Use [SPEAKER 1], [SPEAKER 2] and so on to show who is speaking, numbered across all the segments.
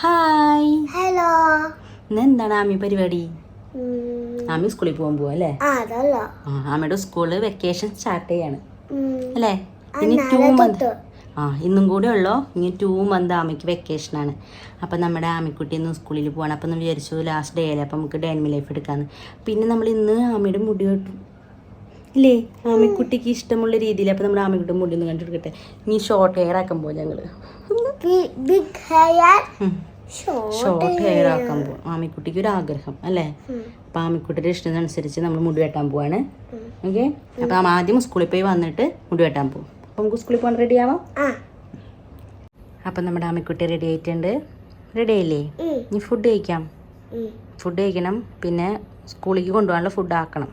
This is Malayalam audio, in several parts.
[SPEAKER 1] ഹായ്.
[SPEAKER 2] ഹലോ.
[SPEAKER 1] ഇന്ന് എന്താണ് ആമി പരിപാടി? ആമി സ്കൂളിൽ പോകാൻ പോവാ അല്ലേ?
[SPEAKER 2] ആ
[SPEAKER 1] ആമിയുടെ സ്കൂൾ വെക്കേഷൻ സ്റ്റാർട്ട് ചെയ്യാണ്. അല്ലേ? ഇനി ടൂ മന്ത് ആ ഇന്നും കൂടെ ഉള്ളോ? ഇനി ടൂ മന്ത് ആമിക്ക് വെക്കേഷനാണ് അപ്പം നമ്മുടെ ആമിക്കുട്ടി ഇന്ന് സ്കൂളിൽ പോവാണ്. അപ്പം നമ്മൾ വിചാരിച്ചു ലാസ്റ്റ് ഡേ അല്ലേ? അപ്പം നമുക്ക് ഡെൻമി ലൈഫ് എടുക്കാന്ന്. പിന്നെ നമ്മൾ ഇന്ന് ആമിയുടെ മുടി ഇല്ലേ? ആമിക്കുട്ടിക്ക് ഇഷ്ടമുള്ള രീതിയിൽ അപ്പം നമ്മുടെ ആമിക്കുട്ടി മുടി ഒന്ന് കണ്ടെടുക്കട്ടെ ഇനി ഷോർട്ട് ഹെയർ ആക്കാൻ പോകും ഞങ്ങൾ
[SPEAKER 2] ബിഗ് ഹെയർ
[SPEAKER 1] ഷോർട്ട് ഹെയർ ആക്കാൻ പോകും ആമിക്കുട്ടിക്ക് ഒരു ആഗ്രഹം അല്ലേ? അപ്പം ആമിക്കുട്ടിയുടെ ഇഷ്ടത്തിനനുസരിച്ച് നമ്മൾ മുടി വെട്ടാൻ പോവാണ്. ഓക്കെ? അപ്പം ആദ്യം സ്കൂളിൽ പോയി വന്നിട്ട് മുടി വെട്ടാൻ പോകും അപ്പം നമുക്ക് സ്കൂളിൽ പോകാൻ റെഡി ആവാം അപ്പൊ നമ്മുടെ ആമിക്കുട്ടി റെഡി ആയിട്ടുണ്ട്. റെഡി ആയില്ലേ? ഇനി ഫുഡ് കഴിക്കാം. ഫുഡ് കഴിക്കണം പിന്നെ സ്കൂളിലേക്ക് കൊണ്ടുപോകാനുള്ള ഫുഡ് ആക്കണം.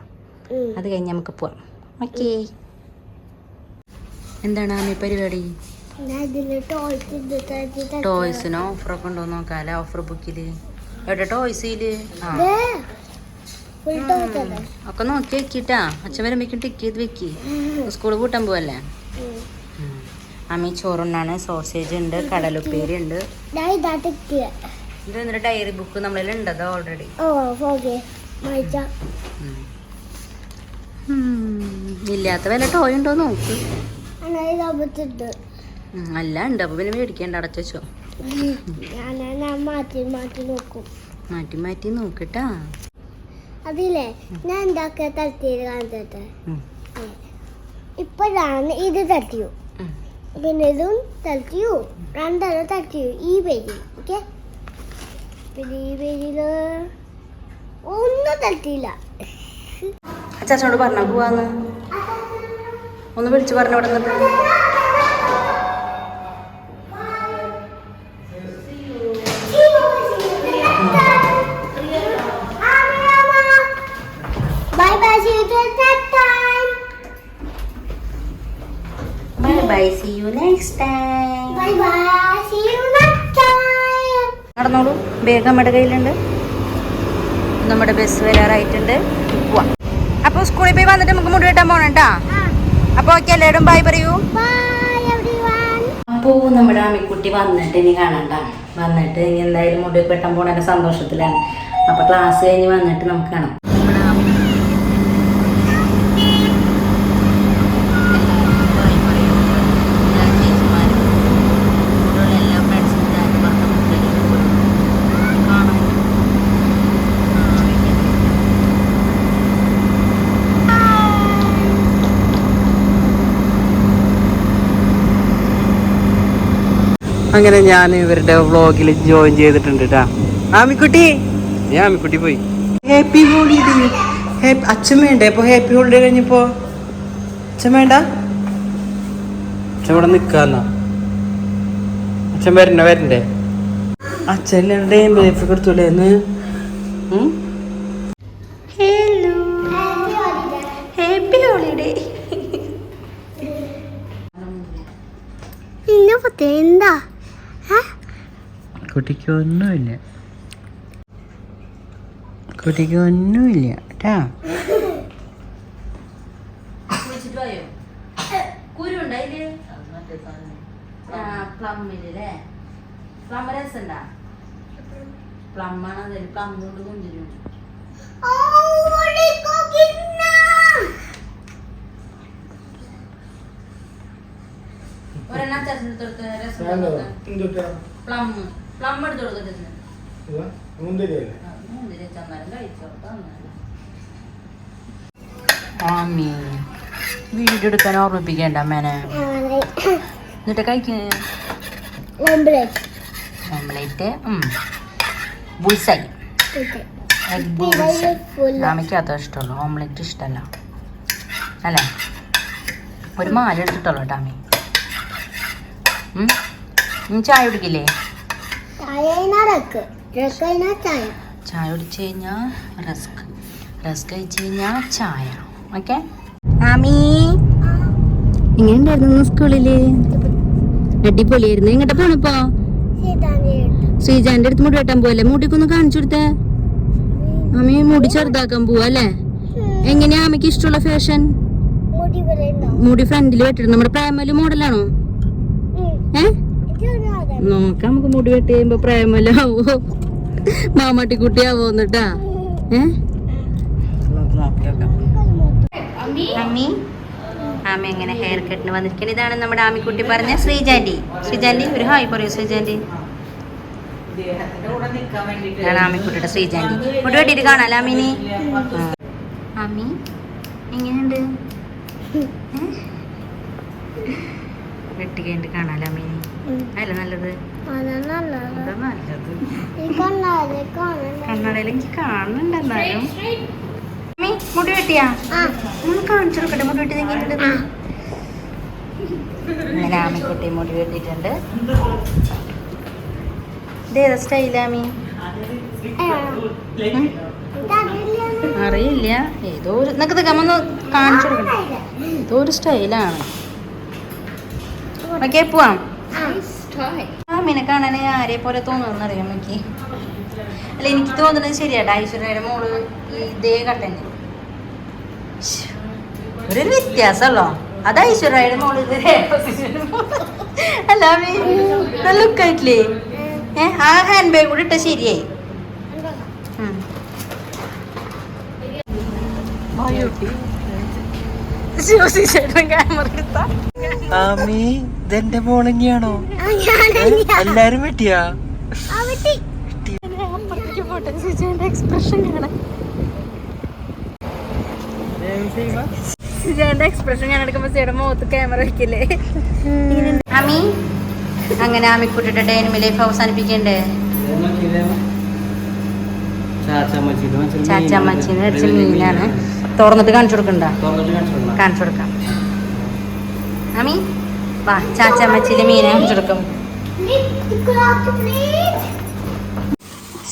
[SPEAKER 1] അത് കഴിഞ്ഞ് നമുക്ക് പോവാം. ഓക്കേ എന്താണ് ആമി പരിപാടി? ടോയ്സിനോ ഓഫറൊക്കെ ഉണ്ടോ നോക്കാല്ലേ? ഓഫർ ബുക്കിൽ എവിടെ ടോയ്സിൽ? ഒക്കെ നോക്കി വെക്കിട്ടാ. അച്ഛൻ വരുമ്പോഴേക്കും ടിക്ക് ചെയ്ത് വെക്കി. സ്കൂൾ കൂട്ടാൻ പോവല്ലേ? അമ്മീ ചോറുണ്ടാണ് ചോറുണ്ണാണ് സോസേജ് ഉണ്ട് കടലുപ്പേരി ഉണ്ട്.
[SPEAKER 2] ഇതാ
[SPEAKER 1] എന്നിട്ട് ഡയറി ബുക്ക് നമ്മളിൽ ഉണ്ടത് ഓൾറെഡി ഇല്ലാത്ത വില ടോയ് ഉണ്ടോ നോക്ക്. അല്ല ഉണ്ട്. അപ്പൊ പിന്നെ മേടിക്കണ്ട. അടച്ചു
[SPEAKER 2] മാറ്റി മാറ്റി നോക്കും
[SPEAKER 1] മാറ്റി മാറ്റി നോക്കട്ടാ.
[SPEAKER 2] അതില്ലേ? ഞാൻ എന്താക്കിയ കാണിച്ചിട്ട്
[SPEAKER 1] ഉം,
[SPEAKER 2] ഇപ്പോഴാണ് ഇത് തട്ടിയു. പിന്നെ ഇതും തട്ടിയു. രണ്ടെണ്ണം തട്ടിയു. ഈ പേജിൽ ഓക്കെ? പിന്നെ ഈ പേജിൽ ഒന്നും തട്ടിയില്ല.
[SPEAKER 1] അച്ചാച്ചനോട് പറഞ്ഞു പോവാന്ന്. ഒന്ന് വിളിച്ചു പറഞ്ഞു ഇവിടെ
[SPEAKER 2] bye bye see you next time. Bye bye. See you next time.
[SPEAKER 1] നടന്നോളൂ. വേഗം നമ്മുടെ കയ്യിലുണ്ട്. നമ്മുടെ ബസ് വരാറായിട്ടുണ്ട്. പോവാം. അപ്പോൾ സ്കൂളിൽ പോയി വന്നിട്ട് നമുക്ക് മുടി വെട്ടാൻ പോകണം കേട്ടാ. അപ്പോൾ ഓക്കെ എല്ലാവരും ബൈ പറയൂ. അപ്പോൾ നമ്മുടെ അമ്മിക്കുട്ടി വന്നിട്ട് ഇനി കാണണ്ട. വന്നിട്ട് ഇനി എന്തായാലും മുടി വെട്ടാൻ പോണ സന്തോഷത്തിലാണ്. അപ്പോൾ ക്ലാസ് കഴിഞ്ഞ് വന്നിട്ട് നമുക്ക് കാണാം നമ്മുടെ ആമി bye പറയൂ. എല്ലാ ചേച്ചിമാരും കൂടെയുള്ള എല്ലാ ഫ്രണ്ട്സിനും ഞാൻ പറഞ്ഞ മുകളിൽ കാണാം
[SPEAKER 3] അങ്ങനെ ഞാൻ ഇവരുടെ വ്ളോഗിൽ ജോയിൻ ചെയ്തിട്ടുണ്ട് കേട്ടാ ആമിക്കുട്ടി. ഞാൻ ആമിക്കുട്ടി പോയി. ഹാപ്പി ഹോളിഡേ ഹാപ്പി അച്ഛൻ വേണ്ടേ? ഇപ്പൊ ഹാപ്പി ഹോളിഡേ കഴിഞ്ഞപ്പോ? അച്ഛൻ വേണ്ട? അച്ഛൻ ഇവിടെ നിക്കാന്ന അച്ഛൻ വരണ്ട വരണ്ടേ? അച്ഛൻ ഡേം ലൈഫ് കൊടുത്തൂലേ എന്ന്
[SPEAKER 2] എന്താ?
[SPEAKER 3] കുട്ടിക്ക് ഒന്നുമില്ല കുട്ടിക്ക് ഒന്നുമില്ല കേട്ടാ
[SPEAKER 1] പ്ലമ്മില്ലേ പ്ലം രസണ്ടാ പ്ലമ്മാണ് അതിൽ പ്ലം കൊണ്ട് കുഞ്ചിരും ഒരെണ്ണം അച്ചാച്ചനെടുത്ത് രസം പ്ലം. പ്ലം എടുത്ത് മുന്തിരി ആമി വീഡിയോ എടുക്കാൻ ഓർമ്മിപ്പിക്കേണ്ട അമ്മേനെ. എന്നിട്ട് കഴിക്കുന്നേ ഓംലേറ്റ് ബുൾസൈ എഗ് ബുൾസായി അതോ ഓംലെറ്റ് ഇഷ്ടമല്ല. അല്ലേ? ഒരു മാല എടുത്തിട്ടുള്ളൂ കേട്ടോ. ഇനി ചായ കുടിക്കില്ലേ?
[SPEAKER 2] ചായ?
[SPEAKER 1] കുടിച്ചു കഴിഞ്ഞാ റസ്ക്. റസ്ക് കഴിച്ചു കഴിഞ്ഞാ ചായ. ഓക്കെ? ആമി എങ്ങനെ ഉണ്ടായിരുന്നു സ്കൂളിൽ? അടിപൊളിയായിരുന്നു. എങ്ങോട്ടാ പോണിപ്പോ ശ്രീജാന്റെ അടുത്ത് മുടി വെട്ടാൻ പോവല്ലേ? മുടിക്കൊന്ന് കാണിച്ചു കൊടുത്തേ. ആമി മുടി ചെറുതാക്കാൻ പോവാ അല്ലേ? എങ്ങനെയാ അമ്മയ്ക്ക് ഇഷ്ടമുള്ള ഫാഷൻ
[SPEAKER 2] മുടി
[SPEAKER 1] ഫ്രണ്ടിൽ വെട്ടിട്ട് നമ്മുടെ പ്രേമൽ മോഡലാണോ ഏ?
[SPEAKER 2] ഇത്
[SPEAKER 1] നോക്കാം. നമുക്ക് മുടി വെട്ടി കഴിയുമ്പോ പ്രേമലാവോ? മാമാട്ടി കുട്ടിയാവോ ആവോ എന്നിട്ടാ? ഏ? അമ്മി? ആമി എങ്ങനെ ഹെയർ കട്ടിന് വന്നിരിക്കുന്നത് ഇതാണ് നമ്മുടെ ആമിക്കുട്ടി പറഞ്ഞ ശ്രീജാന്റി ശ്രീജാന്റി ഒരു ഹായ് പറയൂ ശ്രീജാന്റി ഇതാണ് ആമിക്കുട്ടിയുടെ ശ്രീജാന്റി മുടി വെട്ടിയിട്ട് കാണാലോ അമ്മീനി അമ്മി എങ്ങനെയുണ്ട്? ഏ? വെട്ടി കഴിഞ്ഞിട്ട് കാണാലോ അമ്മീനി അല്ല നല്ലത്?
[SPEAKER 2] നല്ലത്.
[SPEAKER 1] കണ്ണടയിൽ എനിക്ക് കാണുന്നുണ്ട് എന്നാലും. മുടി വെട്ടിയാ? കാണിച്ചു കൊടുക്കട്ടെ മുടി വെട്ടി ആമിക്കുട്ടി മുടി വെട്ടിയിട്ടുണ്ട്. ഇതേതാ സ്റ്റൈലാമി അറിയില്ല. ഏതോ ഒരു നിനക്ക് തകമൊന്ന് കാണിച്ചു കൊടുക്കണം ഏതോ ഒരു സ്റ്റൈലാണ് ഓക്കെ പോവാം. ആമിനെ കാണാൻ ആരെ പോലെ തോന്നുന്നറിയാം എനിക്ക് അല്ല എനിക്ക് തോന്നുന്നത് ശരിയാട്ടോ ഐശ്വര്യയുടെ മോൾ ഇതേ ശ്ശ്. ഒരു വ്യത്യാസമല്ലോ അത് ഐശ്വര്യയുടെ മോൾ അല്ല നല്ല ലുക്കായിട്ടില്ലേ ഏ ആ ഹാൻഡ് ബാഗ് കൂടി ഇട്ട ശരിയായി. ജോസി ചേട്ടൻ
[SPEAKER 3] ആമി ഇതെന്റെ മോൾ തന്നെയാണോ? എല്ലാരും വെട്ടിയാ?
[SPEAKER 1] എക്സ്പ്രഷൻ എക്സ്പ്രഷൻ ഞാൻ എടുക്കുമ്പോ ചേട്ടൻ മുഖത്ത് ക്യാമറ വെക്കില്ലേ? അങ്ങനെ ആമിക്കുട്ടിയുടെ ഡൈനമി ലൈഫ് അവസാനിപ്പിക്കണ്ടേ? ചാച്ചാമ്മച്ചിന് അടിച്ച മീനാണ്. തുറന്നിട്ട് കാണിച്ചു കൊടുക്കണ്ട? കാണിച്ചു കൊടുക്കാം. അമി വാ ചാച്ചാമ്മച്ചിയിലെ മീനെ കൊടുക്കും കൊടുക്കാം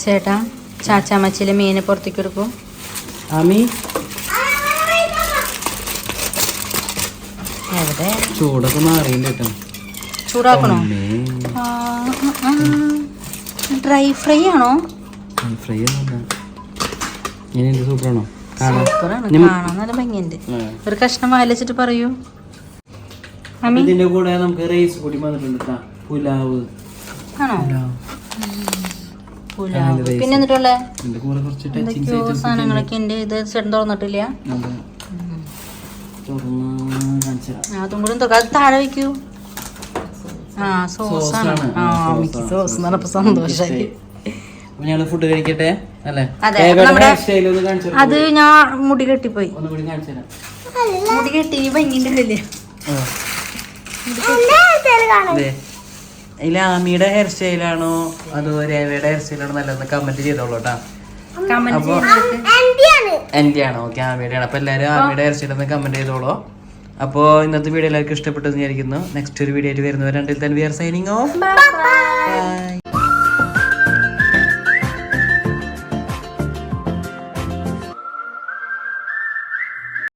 [SPEAKER 1] ചേട്ടാ ചാച്ചാമ്മച്ചിയിലെ മീനെ പുറത്തേക്ക് എടുക്കും.
[SPEAKER 3] ആമി
[SPEAKER 1] എവിടെ?
[SPEAKER 3] ചൂടൊക്കെ മാറിയില്ല
[SPEAKER 1] ചൂടാക്കണോ? ഡ്രൈ ഫ്രൈ ആണോ?
[SPEAKER 3] ഫ്രൈ ഒന്നുമില്ല ഇങ്ങനെയുണ്ട് സൂപ്പറാണോ? കാണാം.
[SPEAKER 1] സൂപ്പറാണ്
[SPEAKER 3] ഞം-
[SPEAKER 1] കാണാൻ നല്ല ഭംഗിയുണ്ട്. ഒരു കഷ്ണം വായിച്ചിട്ട് പറയൂ. അമ്മി
[SPEAKER 3] ഇതിന്റെ കൂടെ നമുക്ക് റൈസ് കൂടി വന്നിട്ടുണ്ട് പുലാവ്.
[SPEAKER 1] ആണോ?
[SPEAKER 3] പുലാവ്.
[SPEAKER 1] പിന്നെ എന്നിട്ടുള്ള
[SPEAKER 3] ഇതിന്റെ കൂടെ കുറച്ച് ടച്ചിങ്
[SPEAKER 1] എന്തൊക്കെയോ സാധനങ്ങളൊക്കെ ഉണ്ട്. ഇത് ചേട്ടൻ തുറന്നിട്ടില്ല.
[SPEAKER 3] തുറന്ന് കാണിച്ചു
[SPEAKER 1] ആ, അതും കൂടി തുറക്കാം. അത് താഴെ വെക്കൂ. ആ സോസാണ്
[SPEAKER 3] സോസാണ്.
[SPEAKER 1] ആ
[SPEAKER 3] ആ,
[SPEAKER 1] മിക്ക
[SPEAKER 3] സോസാ.
[SPEAKER 1] സോസ് എന്ന് പറഞ്ഞപ്പോ സന്തോഷായി.
[SPEAKER 3] ഞങ്ങൾ ഫുഡ് കഴിക്കട്ടെ? അല്ലേ?
[SPEAKER 1] അതെ, ഞാൻ മുടി കെട്ടിപ്പോയി. മുടി കെട്ടി ഭംഗിണ്ടല്ലേ
[SPEAKER 3] ആ. അമ്മിയുടെ ആമിയുടെ ഹെയർ സ്റ്റൈലാണോ അതോ രേവയുടെ ഹെയർ സ്റ്റൈലാണോ നല്ലതെന്ന് കമന്റ് ചെയ്തോളൂ കേട്ടാ അപ്പൊ- എന്റെ ആണോ ഓക്കെ ആമിയുടെ ആണ്. അപ്പൊ എല്ലാവരും ആമിയുടെ ഹെയർ സ്റ്റൈൽ ഒന്ന് കമന്റ് ചെയ്തോളൂ. അപ്പോൾ ഇന്നത്തെ വീഡിയോ എല്ലാവർക്കും ഇഷ്ടപ്പെട്ടെന്ന് വിചാരിക്കുന്നു. നെക്സ്റ്റ് ഒരു വീഡിയോ ആയിട്ട് വരുന്നവരുണ്ടെങ്കിൽ തന്നെ we are signing off bye